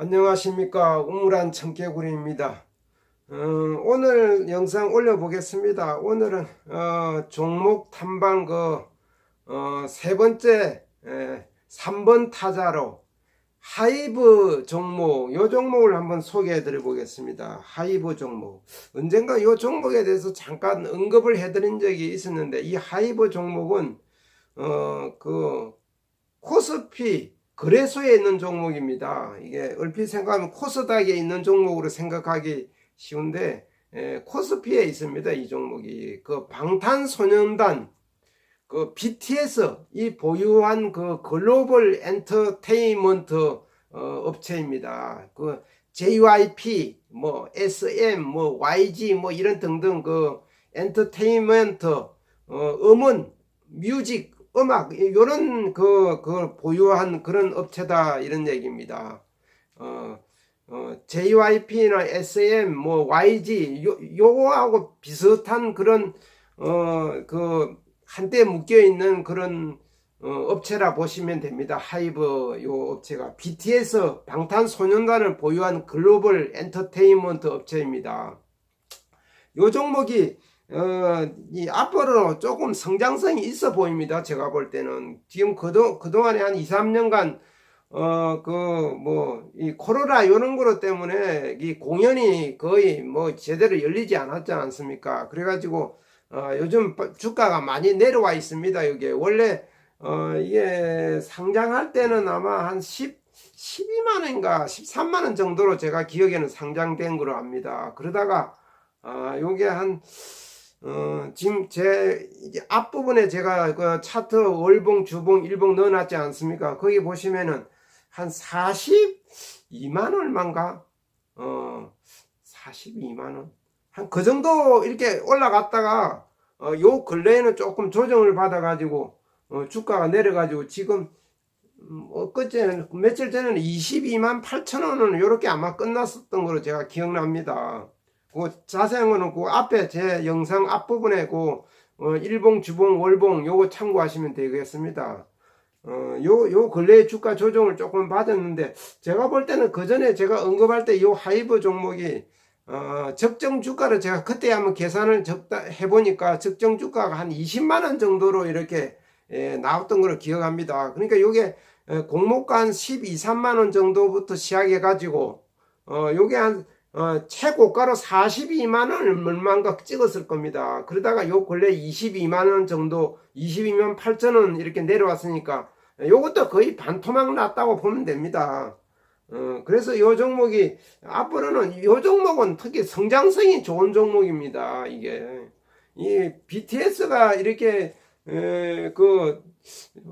안녕하십니까 우물한 청개구리입니다. 어, 오늘 영상 올려보겠습니다. 오늘은 어, 종목 탐방 그 어, 세 번째 에, 3번 타자로 하이브 종목 요 종목을 한번 소개해 드려 보겠습니다. 하이브 종목 언젠가 요 종목에 대해서 잠깐 언급을 해 드린 적이 있었는데 이 하이브 종목은 어 그 코스피 거래소에 있는 종목입니다. 이게 얼핏 생각하면 코스닥에 있는 종목으로 생각하기 쉬운데 에, 코스피에 있습니다. 이 종목이 그 방탄소년단 그 BTS 이 보유한 그 글로벌 엔터테인먼트 어, 업체입니다. 그 JYP 뭐 SM 뭐 YG 뭐 이런 등등 그 엔터테인먼트 어, 음원 뮤직 음악 이런 그, 그 보유한 그런 업체다 이런 얘기입니다. 어, 어, JYP나 SM 뭐 YG 요 요거하고 비슷한 그런 어 그 한때 묶여 있는 그런 어, 업체라 보시면 됩니다. 하이브 요 업체가 BTS 방탄소년단을 보유한 글로벌 엔터테인먼트 업체입니다. 요 종목이 어, 이 앞으로 조금 성장성이 있어 보입니다. 제가 볼 때는 지금 그동 그동안에 한 2, 3년간 어, 그, 뭐, 이 코로나 이런 거로 때문에 이 공연이 거의 뭐 제대로 열리지 않았지 않습니까? 그래가지고, 어, 요즘 주가가 많이 내려와 있습니다. 이게 원래, 어, 이게 상장할 때는 아마 한 10, 12만원인가 13만원 정도로 제가 기억에는 상장된 거로 압니다. 그러다가, 아, 요게 한, 어, 지금 제 앞부분에 제가 그 차트 월봉, 주봉, 일봉 넣어놨지 않습니까? 거기 보시면은 한 42만 얼마인가? 어, 42만 원. 한 그 정도 이렇게 올라갔다가 어, 요 근래에는 조금 조정을 받아가지고 어, 주가가 내려가지고 지금 음, 엊그제 며칠 전에는 22만 8천 원은 이렇게 아마 끝났었던 걸로 제가 기억납니다. 그 자세한 거는 그 앞에 제 영상 앞부분에 그 어, 일봉, 주봉, 월봉 요거 참고하시면 되겠습니다. 어, 요, 요 근래의 주가 조정을 조금 받았는데, 제가 볼 때는 그 전에 제가 언급할 때 요 하이브 종목이, 어, 적정 주가를 제가 그때 한번 계산을 적다, 해보니까 적정 주가가 한 20만원 정도로 이렇게, 예, 나왔던 걸로 기억합니다. 그러니까 요게, 어, 공모가 한 12, 3만원 정도부터 시작해가지고, 어, 요게 한, 어, 최고가로 42만 원 얼마인가 찍었을 겁니다. 그러다가 요 근래 22만 원 정도, 22만 8천 원 이렇게 내려왔으니까 요것도 거의 반토막 났다고 보면 됩니다. 어, 그래서 요 종목이 앞으로는 요 종목은 특히 성장성이 좋은 종목입니다. 이게 이 BTS가 이렇게 에, 그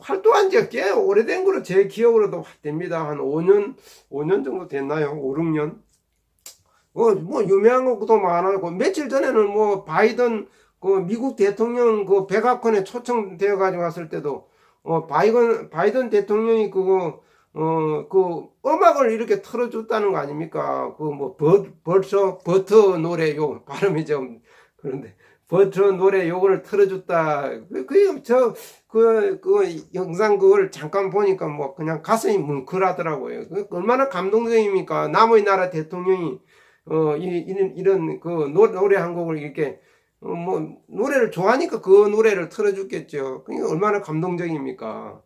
활동한 지가 꽤 오래된 거로 제 기억으로도 됩니다. 한 5년 5년 정도 됐나요? 5, 6년. 어, 뭐 유명한 것도 많아고 며칠 전에는 뭐 바이든 그 미국 대통령 그 백악관에 초청되어 가지고 왔을 때도 어 바이든 바이든 대통령이 그거 어 그 음악을 이렇게 틀어줬다는 거 아닙니까? 그뭐 버터 버터 노래 요 발음이 좀 그런데 버터 노래 요거를 틀어줬다. 그저그 그 영상 그걸 잠깐 보니까 뭐 그냥 가슴이 뭉클하더라고요. 그 얼마나 감동적입니까? 남의 나라 대통령이 어, 이, 이런, 이런, 그, 노래 한 곡을 이렇게, 어, 뭐, 노래를 좋아하니까 그 노래를 틀어줬겠죠. 그게 얼마나 감동적입니까?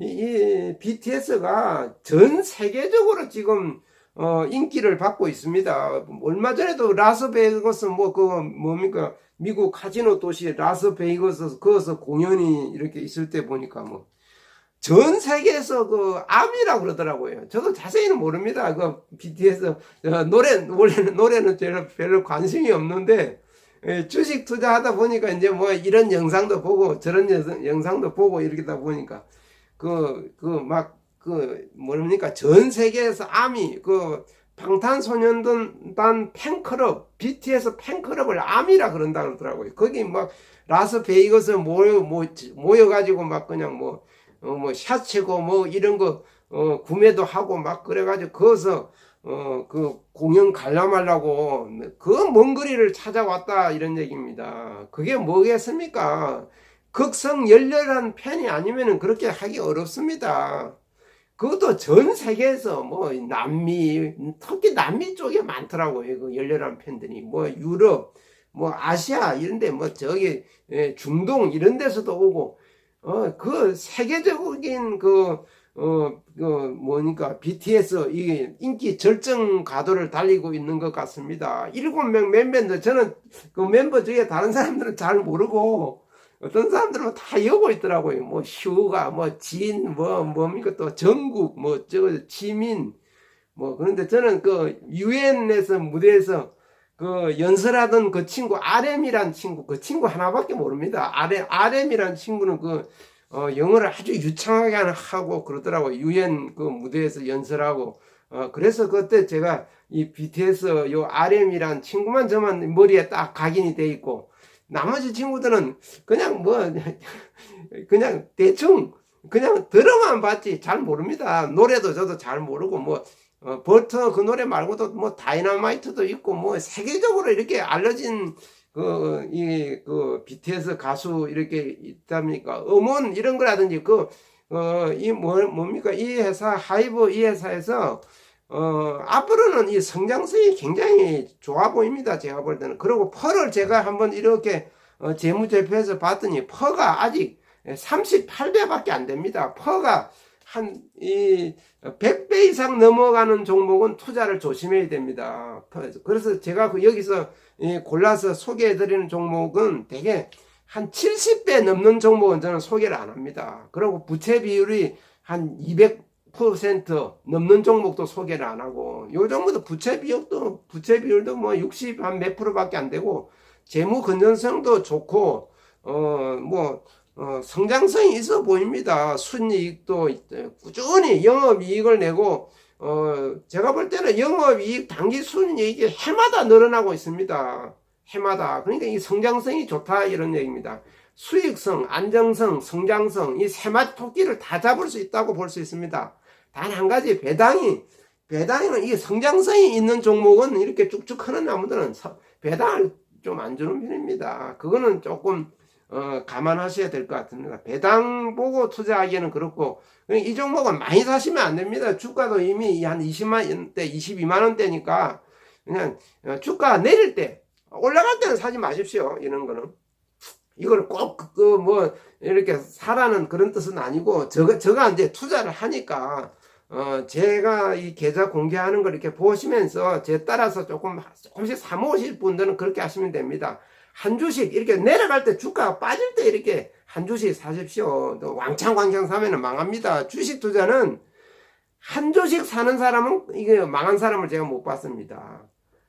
이, 이 BTS가 전 세계적으로 지금, 어, 인기를 받고 있습니다. 얼마 전에도 라스베이거스, 뭐, 그, 뭡니까, 미국 카지노 도시 라스베이거스, 거기서 공연이 이렇게 있을 때 보니까 뭐, 전 세계에서 그 암이라고 그러더라고요. 저도 자세히는 모릅니다. 그 BTS 노래 원래는 노래는 제가 별로 관심이 없는데 예, 주식 투자하다 보니까 이제 뭐 이런 영상도 보고 저런 영상도 보고 이렇게다 보니까 그 그막그 뭡니까 전 세계에서 암이 그 방탄소년단 팬클럽 BTS 팬클럽을 암이라 그런다 그러더라고요. 거기 막 라스베이거스 모여 모여 가지고 막 그냥 뭐 어, 뭐 샤츠고 뭐 이런 거 어, 구매도 하고 막 그래가지고 거기서 어, 그 공연 관람하려고 그 먼 거리를 찾아왔다 이런 얘기입니다. 그게 뭐겠습니까? 극성 열렬한 팬이 아니면은 그렇게 하기 어렵습니다. 그 그것도 전 세계에서 뭐 남미 특히 남미 쪽에 많더라고요. 그 열렬한 팬들이 뭐 유럽 뭐 아시아 이런데 뭐 저기 예, 중동 이런 데서도 오고 어 그 세계적인 그 어, 그, 뭐니까, BTS, 이게 인기 절정 가도를 달리고 있는 것 같습니다. 일곱 명 멤버인데, 저는 그 멤버 중에 다른 사람들은 잘 모르고, 어떤 사람들은 다 여고 있더라고요. 뭐, 휴가, 뭐, 진, 뭐, 뭡니까, 또, 전국, 뭐, 저, 지민, 뭐, 그런데 저는 그, 유엔에서 무대에서 그 연설하던 그 친구, RM이란 친구, 그 친구 하나밖에 모릅니다. RM, RM이란 친구는 그, 어, 영어를 아주 유창하게 하고 그러더라고요. 유엔 그 무대에서 연설하고. 어, 그래서 그때 제가 이 BTS 요 RM이란 친구만 저만 머리에 딱 각인이 돼 있고, 나머지 친구들은 그냥 뭐, 그냥 대충, 그냥 들어만 봤지 잘 모릅니다. 노래도 저도 잘 모르고, 뭐, 어, 버터 그 노래 말고도 뭐 다이너마이트도 있고, 뭐 세계적으로 이렇게 알려진 그, 이, 그, BTS 가수 이렇게 있답니까? 음원 이런 거라든지 그, 어, 이 뭐, 뭡니까? 이 회사, 하이브 이 회사에서, 어, 앞으로는 이 성장성이 굉장히 좋아 보입니다. 제가 볼 때는. 그리고 펄을 제가 한번 이렇게, 어, 재무제표에서 봤더니 퍼가 아직 38배밖에 안 됩니다. 퍼가 한, 이, 100배 이상 넘어가는 종목은 투자를 조심해야 됩니다. 그래서 제가 그 여기서 골라서 소개해드리는 종목은 대개 한 70배 넘는 종목은 저는 소개를 안 합니다. 그리고 부채 비율이 한 200% 넘는 종목도 소개를 안 하고 요 정도도 부채 비율도 부채 비율도 뭐 60 한 몇 프로밖에 안 되고 재무 건전성도 좋고 어 뭐 어, 성장성이 있어 보입니다. 순이익도 꾸준히 영업이익을 내고 어, 제가 볼 때는 영업이익 단기 순이익이 해마다 늘어나고 있습니다. 해마다. 그러니까 이 성장성이 좋다 이런 얘기입니다. 수익성, 안정성, 성장성 이 세 마리 토끼를 다 잡을 수 있다고 볼 수 있습니다. 단 한 가지 배당이 배당에는 이 성장성이 있는 종목은 이렇게 쭉쭉 하는 나무들은 배당을 좀 안 주는 편입니다. 그거는 조금 어, 감안하셔야 될 것 같습니다. 배당 보고 투자하기에는 그렇고 이 종목은 많이 사시면 안 됩니다. 주가도 이미 한 20만 원대, 22만 원대니까 그냥 어, 주가 내릴 때 올라갈 때는 사지 마십시오. 이런 거는 이걸 꼭 그 뭐 이렇게 사라는 그런 뜻은 아니고 저가 저가 이제 투자를 하니까 어 제가 이 계좌 공개하는 걸 이렇게 보시면서 제 따라서 조금 조금씩 사모으실 분들은 그렇게 하시면 됩니다. 한 주씩 이렇게 내려갈 때 주가가 빠질 때 이렇게 한 주씩 사십시오. 또 왕창왕창 사면은 망합니다. 주식 투자는 한 주씩 사는 사람은 이게 망한 사람을 제가 못 봤습니다.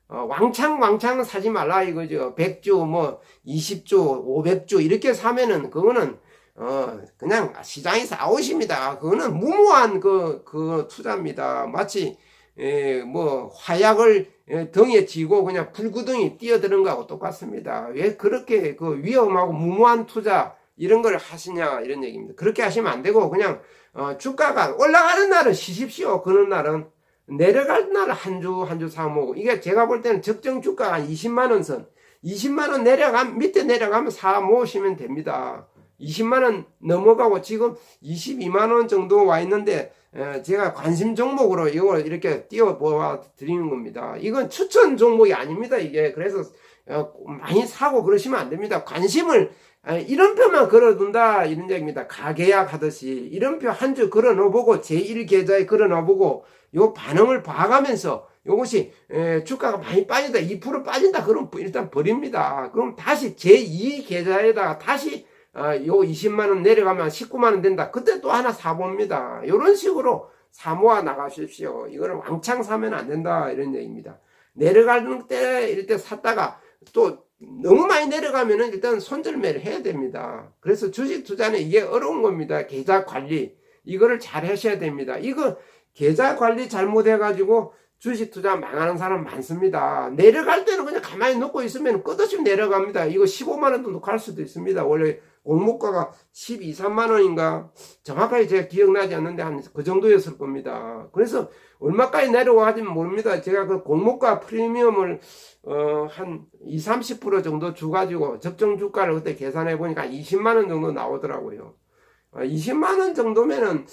어, 왕창 왕창 사지 말라 이거죠. 100주 뭐 20주 500주 이렇게 사면은 그거는 어 그냥 시장에서 아웃입니다. 그거는 무모한 그, 그 투자입니다. 마치 에, 뭐 화약을 예, 등에 쥐고 그냥 불구덩이 뛰어드는 거하고 똑같습니다. 왜 그렇게 그 위험하고 무모한 투자 이런 걸 하시냐 이런 얘기입니다. 그렇게 하시면 안 되고 그냥 어, 주가가 올라가는 날은 쉬십시오. 그런 날은 내려갈 날은 한 주 한 주 사모고 이게 제가 볼 때는 적정 주가가 한 20만 원 선, 20만 원 내려가면 밑에 내려가면 사 모으시면 됩니다. 20만 원 넘어가고 지금 22만 원 정도 와 있는데 제가 관심 종목으로 이걸 이렇게 띄워 보아 드리는 겁니다. 이건 추천 종목이 아닙니다. 이게 그래서 어, 많이 사고 그러시면 안 됩니다. 관심을 이런표만 걸어둔다 이런 얘기입니다. 가계약 하듯이 이런표 한 줄 걸어 넣어보고 제1계좌에 걸어 넣어보고 요 반응을 봐가면서 요것이 주가가 많이 빠진다 2% 빠진다 그럼 일단 버립니다. 그럼 다시 제2계좌에다가 다시 어, 요 20만원 내려가면 19만원 된다. 그때 또 하나 사봅니다. 이런 식으로 사모아 나가십시오. 이거를 왕창 사면 안 된다. 이런 얘기입니다. 내려가는 때, 이럴 때 샀다가 또 너무 많이 내려가면은 일단 손절매를 해야 됩니다. 그래서 주식 투자는 이게 어려운 겁니다. 계좌 관리. 이거를 잘 하셔야 됩니다. 이거 계좌 관리 잘못해가지고 주식 투자 망하는 사람 많습니다. 내려갈 때는 그냥 가만히 놓고 있으면 끝없이 내려갑니다. 이거 15만원도 갈 수도 있습니다. 원래 공모가가 12, 3만 원인가 정확하게 제가 기억나지 않는데 한 그 정도였을 겁니다. 그래서 얼마까지 내려가지 모릅니다. 제가 그 공모가 프리미엄을 어 한 2, 30% 정도 주가지고 적정 주가를 그때 계산해 보니까 20만 원 정도 나오더라고요. 어, 20만 원 정도면은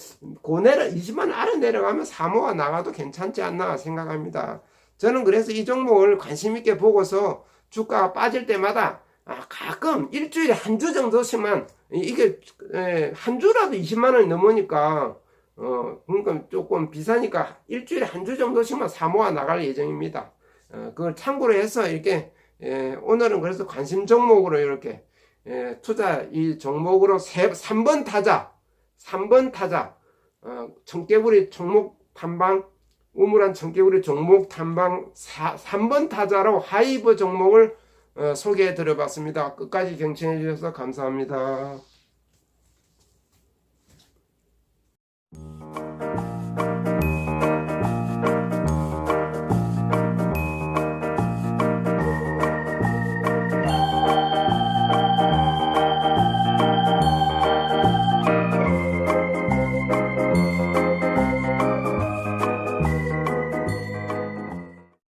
고내려 20만 원 아래 내려가면 사모가 나가도 괜찮지 않나 생각합니다. 저는 그래서 이 종목을 관심 있게 보고서 주가가 빠질 때마다 아, 가끔 일주일에 한 주 정도씩만 이게 에, 한 주라도 20만 원이 넘으니까 어 그러니까 조금 비싸니까 일주일에 한 주 정도씩만 사모아 나갈 예정입니다. 어, 그걸 참고로 해서 이렇게 에, 오늘은 그래서 관심 종목으로 이렇게 에, 투자 이 종목으로 세, 3번 타자 3번 타자 어, 청개구리 종목 탐방 우물한 청개구리 종목 탐방 4, 3번 타자로 하이브 종목을 어, 소개해 드려봤습니다. 끝까지 경청해 주셔서 감사합니다.